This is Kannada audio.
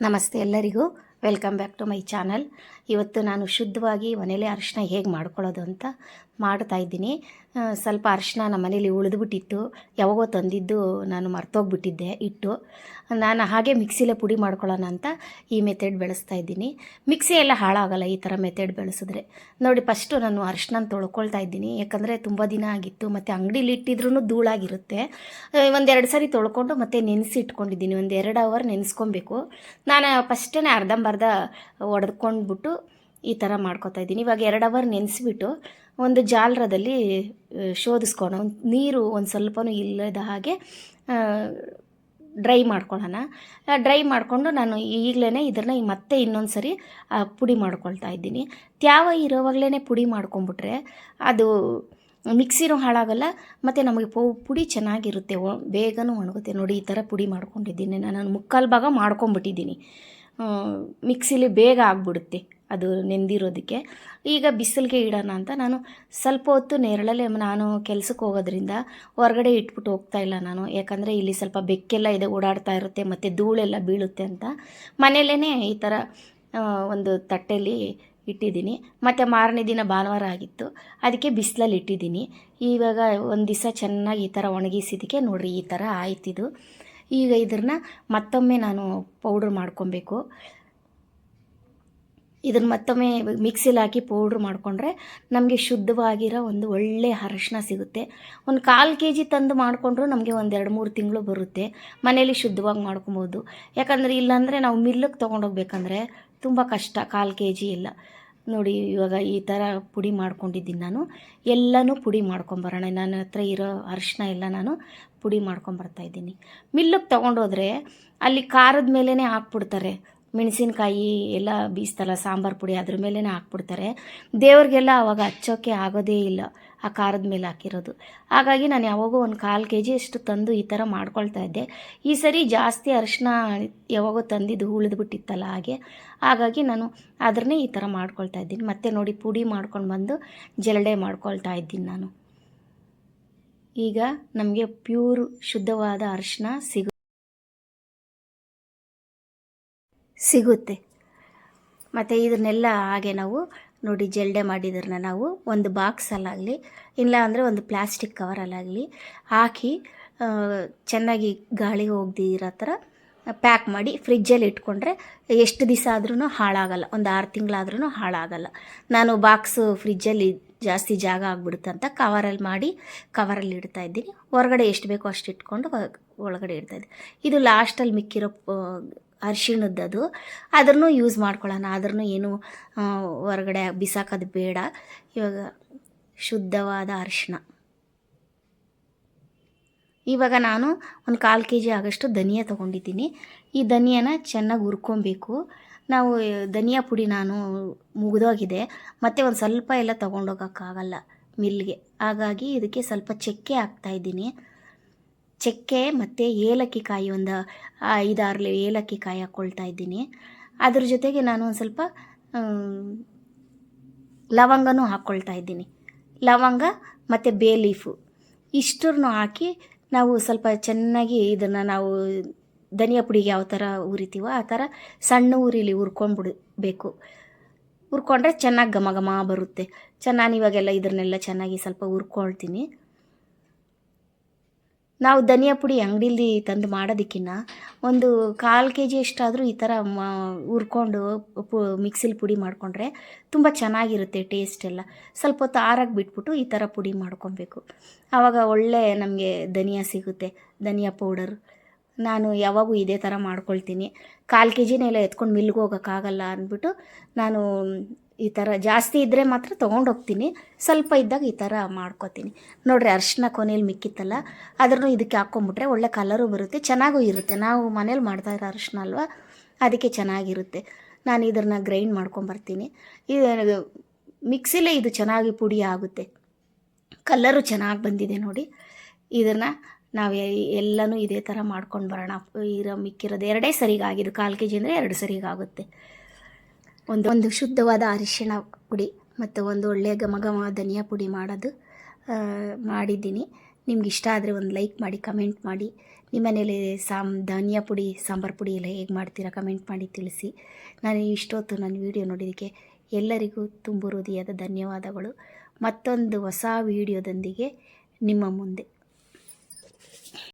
ನಮಸ್ತೆ ಎಲ್ಲರಿಗೂ. Welcome back to my channel. ಇವತ್ತು ನಾನು ಶುದ್ಧವಾಗಿ ಮನೇಲಿ ಅರಿಶಿನ ಹೇಗೆ ಮಾಡ್ಕೊಳ್ಳೋದು ಅಂತ ಮಾಡ್ತಾ ಇದ್ದೀನಿ. ಸ್ವಲ್ಪ ಅರಿಶಿನ ನಮ್ಮ ಮನೇಲಿ ಉಳಿದ್ಬಿಟ್ಟಿತ್ತು. ಯಾವಾಗೋ ತಂದಿದ್ದು ನಾನು ಮರ್ತೋಗ್ಬಿಟ್ಟಿದ್ದೆ, ಇಟ್ಟು. ನಾನು ಹಾಗೆ ಮಿಕ್ಸಿಲೇ ಪುಡಿ ಮಾಡ್ಕೊಳ್ಳೋಣ ಅಂತ ಈ ಮೆಥಡ್ ಬೆಳೆಸ್ತಾ ಇದ್ದೀನಿ. ಮಿಕ್ಸಿ ಎಲ್ಲ ಹಾಳಾಗಲ್ಲ ಈ ಥರ ಮೆಥಡ್ ಬೆಳೆಸಿದ್ರೆ. ನೋಡಿ ಫಸ್ಟು ನಾನು ಅರಿಶಿನ ತೊಳ್ಕೊಳ್ತಾ ಇದ್ದೀನಿ. ಯಾಕಂದರೆ ತುಂಬ ದಿನ ಆಗಿತ್ತು, ಮತ್ತು ಅಂಗಡೀಲಿ ಇಟ್ಟಿದ್ರೂ ಧೂಳಾಗಿರುತ್ತೆ. ಒಂದೆರಡು ಸರಿ ತೊಳ್ಕೊಂಡು ಮತ್ತೆ ನೆನೆಸಿ ಇಟ್ಕೊಂಡಿದ್ದೀನಿ ಒಂದು ಎರಡು ಅವರ್ ನೆನೆಸ್ಕೊಬೇಕು ನಾನು ಫಸ್ಟೇ ಅರ್ಧಂಬರ್ಧ ಒಡೆದ್ಕೊಂಡ್ಬಿಟ್ಟು ಈ ಥರ ಮಾಡ್ಕೋತಾ ಇದ್ದೀನಿ. ಇವಾಗ ಎರಡು ಅವರ್ ನೆನೆಸಿಬಿಟ್ಟು ಒಂದು ಜಾಲರದಲ್ಲಿ ಶೋಧಿಸ್ಕೊಳ ನೀರು ಒಂದು ಸ್ವಲ್ಪನೂ ಇಲ್ಲದ ಹಾಗೆ ಡ್ರೈ ಮಾಡ್ಕೊಳ್ಳೋಣ. ಡ್ರೈ ಮಾಡಿಕೊಂಡು ನಾನು ಈಗಲೇ ಇದನ್ನು ಮತ್ತೆ ಇನ್ನೊಂದು ಸರಿ ಪುಡಿ ಮಾಡ್ಕೊಳ್ತಾ ಇದ್ದೀನಿ. ತ್ಯಾವ ಇರೋವಾಗಲೇ ಪುಡಿ ಮಾಡ್ಕೊಂಬಿಟ್ರೆ ಅದು ಮಿಕ್ಸಿನೂ ಹಾಳಾಗಲ್ಲ, ಮತ್ತು ನಮಗೆ ಪು, ಪುಡಿ ಚೆನ್ನಾಗಿರುತ್ತೆ. ಬೇಗನೂ ಒಣಗುತ್ತೆ. ನೋಡಿ, ಈ ಥರ ಪುಡಿ ಮಾಡ್ಕೊಂಡಿದ್ದೀನಿ. ನಾನು ಮುಕ್ಕಾಲು ಭಾಗ ಮಾಡ್ಕೊಂಬಿಟ್ಟಿದ್ದೀನಿ ಮಿಕ್ಸಿಲಿ ಬೇಗ ಆಗಿಬಿಡುತ್ತೆ ಅದು ನೆಂದಿರೋದಕ್ಕೆ. ಈಗ ಬಿಸಿಲಿಗೆ ಇಡೋಣ ಅಂತ ನಾನು ಸ್ವಲ್ಪ ಹೊತ್ತು ನೇರಳಲ್ಲಿ ನಾನು ಕೆಲಸಕ್ಕೆ ಹೋಗೋದ್ರಿಂದ ಹೊರಗಡೆ ಇಟ್ಬಿಟ್ಟು ಹೋಗ್ತಾ ಇಲ್ಲ ನಾನು. ಯಾಕಂದರೆ ಇಲ್ಲಿ ಸ್ವಲ್ಪ ಬೆಕ್ಕೆಲ್ಲ ಇದೆ, ಓಡಾಡ್ತಾ ಇರುತ್ತೆ, ಮತ್ತು ಧೂಳೆಲ್ಲ ಬೀಳುತ್ತೆ ಅಂತ. ಮನೆಯಲ್ಲೇ ಈ ಥರ ಒಂದು ತಟ್ಟೆಯಲ್ಲಿ ಇಟ್ಟಿದ್ದೀನಿ. ಮತ್ತು ಮಾರನೇ ದಿನ ಭಾನುವಾರ ಆಗಿತ್ತು. ಅದಕ್ಕೆ ಬಿಸಿಲಲ್ಲಿ ಇಟ್ಟಿದ್ದೀನಿ. ಇವಾಗ ಒಂದು ದಿವಸ ಚೆನ್ನಾಗಿ ಈ ಥರ ಒಣಗಿಸಿದ್ದಕ್ಕೆ ನೋಡಿರಿ, ಈ ಥರ ಆಯ್ತಿದು. ಈಗ ಇದನ್ನು ಮತ್ತೊಮ್ಮೆ ನಾನು ಪೌಡ್ರ್ ಮಾಡ್ಕೊಬೇಕು. ಇದನ್ನು ಮತ್ತೊಮ್ಮೆ ಮಿಕ್ಸಿಲಿ ಹಾಕಿ ಪೌಡ್ರ್ ಮಾಡಿಕೊಂಡ್ರೆ ನಮಗೆ ಶುದ್ಧವಾಗಿರೋ ಒಂದು ಒಳ್ಳೆಯ ಅರಶಿನ ಸಿಗುತ್ತೆ. ಒಂದು ಕಾಲು ಕೆ ಜಿ ತಂದು ಮಾಡಿಕೊಂಡ್ರು ನಮಗೆ ಒಂದು ಎರಡು ಮೂರು ತಿಂಗಳು ಬರುತ್ತೆ. ಮನೇಲಿ ಶುದ್ಧವಾಗಿ ಮಾಡ್ಕೊಬೋದು. ಯಾಕಂದರೆ ಇಲ್ಲಾಂದರೆ ನಾವು ಮಿಲ್ಲಿಗೆ ತೊಗೊಂಡೋಗ್ಬೇಕಂದ್ರೆ ತುಂಬ ಕಷ್ಟ, ಕಾಲು ಕೆ ಜಿ ಇಲ್ಲ ನೋಡಿ ಇವಾಗ ಈ ಥರ ಪುಡಿ ಮಾಡ್ಕೊಂಡಿದ್ದೀನಿ ನಾನು. ಎಲ್ಲನೂ ಪುಡಿ ಮಾಡ್ಕೊಂಬರೋಣ. ನನ್ನ ಹತ್ರ ಇರೋ ಅರಿಶಿನ ಎಲ್ಲ ನಾನು ಪುಡಿ ಮಾಡ್ಕೊಂಬರ್ತಾ ಇದ್ದೀನಿ. ಮಿಲ್ಲಿಗೆ ತೊಗೊಂಡೋದ್ರೆ ಅಲ್ಲಿ ಖಾರದ ಮೇಲೇ ಹಾಕ್ಬಿಡ್ತಾರೆ. ಮೆಣಸಿನ್ಕಾಯಿ ಎಲ್ಲ ಬೀಸ್ತಲ್ಲ ಸಾಂಬಾರು ಪುಡಿ ಅದ್ರ ಮೇಲೇ ಹಾಕ್ಬಿಡ್ತಾರೆ. ದೇವ್ರಿಗೆಲ್ಲ ಅವಾಗ ಹಚ್ಚೋಕ್ಕೆ ಆಗೋದೇ ಇಲ್ಲ ಆ ಖಾರದ ಮೇಲೆ ಹಾಕಿರೋದು. ಹಾಗಾಗಿ ನಾನು ಯಾವಾಗೋ ಒಂದು ಕಾಲು ಕೆ ಜಿ ಅಷ್ಟು ತಂದು ಈ ಥರ ಮಾಡ್ಕೊಳ್ತಾ ಇದ್ದೆ. ಈ ಸರಿ ಜಾಸ್ತಿ ಅರಿಶಿನ ಯಾವಾಗೋ ತಂದಿದ್ದು ಉಳಿದ್ಬಿಟ್ಟಿತ್ತಲ್ಲ ಹಾಗೆ. ಹಾಗಾಗಿ ನಾನು ಅದನ್ನೇ ಈ ಥರ ಮಾಡ್ಕೊಳ್ತಾ ಇದ್ದೀನಿ. ಮತ್ತೆ ನೋಡಿ ಪುಡಿ ಮಾಡ್ಕೊಂಡು ಬಂದು ಜಲಡೆ ಮಾಡ್ಕೊಳ್ತಾ ಇದ್ದೀನಿ ನಾನು. ಈಗ ನಮಗೆ ಪ್ಯೂರ್ ಶುದ್ಧವಾದ ಅರಿಶಿನ ಸಿಗು ಸಿಗುತ್ತೆ. ಮತ್ತು ಇದನ್ನೆಲ್ಲ ಹಾಗೆ ನಾವು ನೋಡಿ ಜಲ್ಡೆ ಮಾಡಿದ್ರನ್ನ ನಾವು ಒಂದು ಬಾಕ್ಸಲ್ಲಾಗಲಿ ಇಲ್ಲ ಅಂದರೆ ಒಂದು ಪ್ಲಾಸ್ಟಿಕ್ ಕವರಲ್ಲಾಗಲಿ ಹಾಕಿ ಚೆನ್ನಾಗಿ ಗಾಳಿ ಹೋಗ್ದಿರೋ ಥರ ಪ್ಯಾಕ್ ಮಾಡಿ ಫ್ರಿಜ್ಜಲ್ಲಿ ಇಟ್ಕೊಂಡ್ರೆ ಎಷ್ಟು ದಿವಸ ಆದ್ರೂ ಹಾಳಾಗಲ್ಲ. ಒಂದು ಆರು ತಿಂಗಳಾದ್ರೂ ಹಾಳಾಗಲ್ಲ. ನಾನು ಬಾಕ್ಸು ಫ್ರಿಜ್ಜಲ್ಲಿ ಜಾಸ್ತಿ ಜಾಗ ಆಗ್ಬಿಡುತ್ತೆ ಅಂತ ಕವರಲ್ಲಿ ಮಾಡಿ ಕವರಲ್ಲಿ ಇಡ್ತಾ ಇದ್ದೀನಿ. ಹೊರಗಡೆ ಎಷ್ಟು ಬೇಕೋ ಅಷ್ಟು ಇಟ್ಕೊಂಡು ಒಳಗಡೆ ಇಡ್ತಾ ಇದ್ದೀನಿ. ಇದು ಲಾಸ್ಟಲ್ಲಿ ಮಿಕ್ಕಿರೋ ಅರ್ಶಿಣದ್ದು ಅದನ್ನು ಯೂಸ್ ಮಾಡ್ಕೊಳ್ಳೋಣ. ಅದ್ರೂ ಏನು ಹೊರಗಡೆ ಬಿಸಾಕೋದು ಬೇಡ. ಇವಾಗ ಶುದ್ಧವಾದ ಅರಿಶಿಣ. ಇವಾಗ ನಾನು ಒಂದು ಕಾಲು ಕೆ ಜಿ ಆಗೋಷ್ಟು ಧನಿಯಾ ತೊಗೊಂಡಿದ್ದೀನಿ. ಈ ಧನಿಯಾನ ಚೆನ್ನಾಗಿ ಹುರ್ಕೊಬೇಕು. ನಾವು ಧನಿಯಾ ಪುಡಿ ನಾನು ಮುಗಿದೋಗಿದೆ. ಮತ್ತು ಒಂದು ಸ್ವಲ್ಪ ಎಲ್ಲ ತೊಗೊಂಡೋಗೋಕ್ಕಾಗಲ್ಲ ಮಿಲ್ಗೆ. ಹಾಗಾಗಿ ಇದಕ್ಕೆ ಸ್ವಲ್ಪ ಚಕ್ಕೆ ಹಾಕ್ತಾಯಿದ್ದೀನಿ ಚಕ್ಕೆ ಮತ್ತು ಏಲಕ್ಕಿ ಕಾಯಿ ಒಂದು ಐದಾರು ಏಲಕ್ಕಿ ಕಾಯಿ ಹಾಕ್ಕೊಳ್ತಾ ಇದ್ದೀನಿ. ಅದ್ರ ಜೊತೆಗೆ ನಾನು ಒಂದು ಸ್ವಲ್ಪ ಲವಂಗನೂ ಹಾಕ್ಕೊಳ್ತಾ ಇದ್ದೀನಿ. ಲವಂಗ ಮತ್ತು ಬೇ ಲೀಫು. ಇಷ್ಟನ್ನು ಹಾಕಿ ನಾವು ಸ್ವಲ್ಪ ಚೆನ್ನಾಗಿ ಇದನ್ನು ನಾವು ಧನಿಯಾ ಪುಡಿಗೆ ಯಾವ ಥರ ಉರಿತೀವೋ ಆ ಥರ ಸಣ್ಣ ಉರಿಲಿ ಹುರ್ಕೊಂಡ್ಬಿಡ್ಬೇಕು ಹುರ್ಕೊಂಡ್ರೆ ಚೆನ್ನಾಗಿ ಘಮ ಘಮ ಬರುತ್ತೆ. ಚೆನ್ನಾಗಿ ಇವಾಗೆಲ್ಲ ಇದನ್ನೆಲ್ಲ ಚೆನ್ನಾಗಿ ಸ್ವಲ್ಪ ಹುರ್ಕೊಳ್ತೀನಿ ನಾವು ಧನಿಯಾ ಪುಡಿ ಅಂಗಡಿಲಿ ತಂದು ಮಾಡೋದಕ್ಕಿನ್ನ ಒಂದು ಕಾಲು ಕೆ ಜಿ ಎಷ್ಟಾದರೂ ಈ ಥರ ಮ ಹುರ್ಕೊಂಡು ಪು ಮಿಕ್ಸಿಲಿ ಪುಡಿ ಮಾಡಿಕೊಂಡ್ರೆ ತುಂಬ ಚೆನ್ನಾಗಿರುತ್ತೆ ಟೇಸ್ಟ್ ಎಲ್ಲ. ಸ್ವಲ್ಪ ಹೊತ್ತು ಆರಾಗಿ ಬಿಟ್ಬಿಟ್ಟು ಈ ಥರ ಪುಡಿ ಮಾಡ್ಕೊಬೇಕು. ಆವಾಗ ಒಳ್ಳೆ ನಮಗೆ ಧನಿಯಾ ಸಿಗುತ್ತೆ ಧನಿಯಾ ಪೌಡರ್ ನಾನು ಯಾವಾಗೂ ಇದೇ ಥರ ಮಾಡ್ಕೊಳ್ತೀನಿ. ಕಾಲು ಕೆ ಜಿನೆಲ್ಲ ಎತ್ಕೊಂಡು ಮಿಲ್ಗೆ ಹೋಗೋಕ್ಕಾಗಲ್ಲ ಅಂದ್ಬಿಟ್ಟು ನಾನು ಈ ಥರ ಜಾಸ್ತಿ ಇದ್ದರೆ ಮಾತ್ರ ತೊಗೊಂಡೋಗ್ತೀನಿ. ಸ್ವಲ್ಪ ಇದ್ದಾಗ ಈ ಥರ ಮಾಡ್ಕೊತೀನಿ. ನೋಡಿರಿ ಅರ್ಶಿನ ಕೊನೆಯಲ್ಲಿ ಮಿಕ್ಕಿತ್ತಲ್ಲ ಅದನ್ನು ಇದಕ್ಕೆ ಹಾಕ್ಕೊಂಬಿಟ್ರೆ ಒಳ್ಳೆ ಕಲರು ಬರುತ್ತೆ, ಚೆನ್ನಾಗೂ ಇರುತ್ತೆ. ನಾವು ಮನೇಲಿ ಮಾಡ್ತಾ ಇರೋ ಅರ್ಶಿನ ಅಲ್ವಾ, ಅದಕ್ಕೆ ಚೆನ್ನಾಗಿರುತ್ತೆ. ನಾನು ಇದನ್ನು ಗ್ರೈಂಡ್ ಮಾಡ್ಕೊಂಬರ್ತೀನಿ. ಇದು ಮಿಕ್ಸಿಲೇ ಇದು ಚೆನ್ನಾಗಿ ಪುಡಿ ಆಗುತ್ತೆ. ಕಲ್ಲರು ಚೆನ್ನಾಗಿ ಬಂದಿದೆ ನೋಡಿ. ಇದನ್ನು ನಾವು ಎಲ್ಲನೂ ಇದೇ ಥರ ಮಾಡ್ಕೊಂಡು ಬರೋಣ. ಇರೋ ಮಿಕ್ಕಿರೋದು ಎರಡೇ ಸರಿಗಾಗಿದ್ದು ಕಾಲು ಕೆ ಜಿ ಅಂದರೆ ಎರಡು ಸರಿಗಾಗುತ್ತೆ. ಒಂದು ಒಂದು ಶುದ್ಧವಾದ ಅರಿಶಿಣ ಪುಡಿ ಮತ್ತು ಒಂದು ಒಳ್ಳೆಯ ಘಮ ಘಮ ಧನಿಯಾ ಪುಡಿ ಮಾಡೋದು ಮಾಡಿದ್ದೀನಿ. ನಿಮ್ಗೆ ಇಷ್ಟ ಆದರೆ ಒಂದು ಲೈಕ್ ಮಾಡಿ, ಕಮೆಂಟ್ ಮಾಡಿ. ನಿಮ್ಮ ಮನೇಲಿ ಸಾಮ್, ಧನಿಯಾ ಪುಡಿ, ಸಾಂಬಾರು ಪುಡಿ ಎಲ್ಲ ಹೇಗೆ ಮಾಡ್ತೀರಾ ಕಮೆಂಟ್ ಮಾಡಿ ತಿಳಿಸಿ. ನಾನು ಇಷ್ಟೊತ್ತು ನನ್ನ ವಿಡಿಯೋ ನೋಡಿದ್ದಕ್ಕೆ ಎಲ್ಲರಿಗೂ ತುಂಬು ಹೃದಯದ ಧನ್ಯವಾದಗಳು. ಮತ್ತೊಂದು ಹೊಸ ವಿಡಿಯೋದೊಂದಿಗೆ ನಿಮ್ಮ ಮುಂದೆ.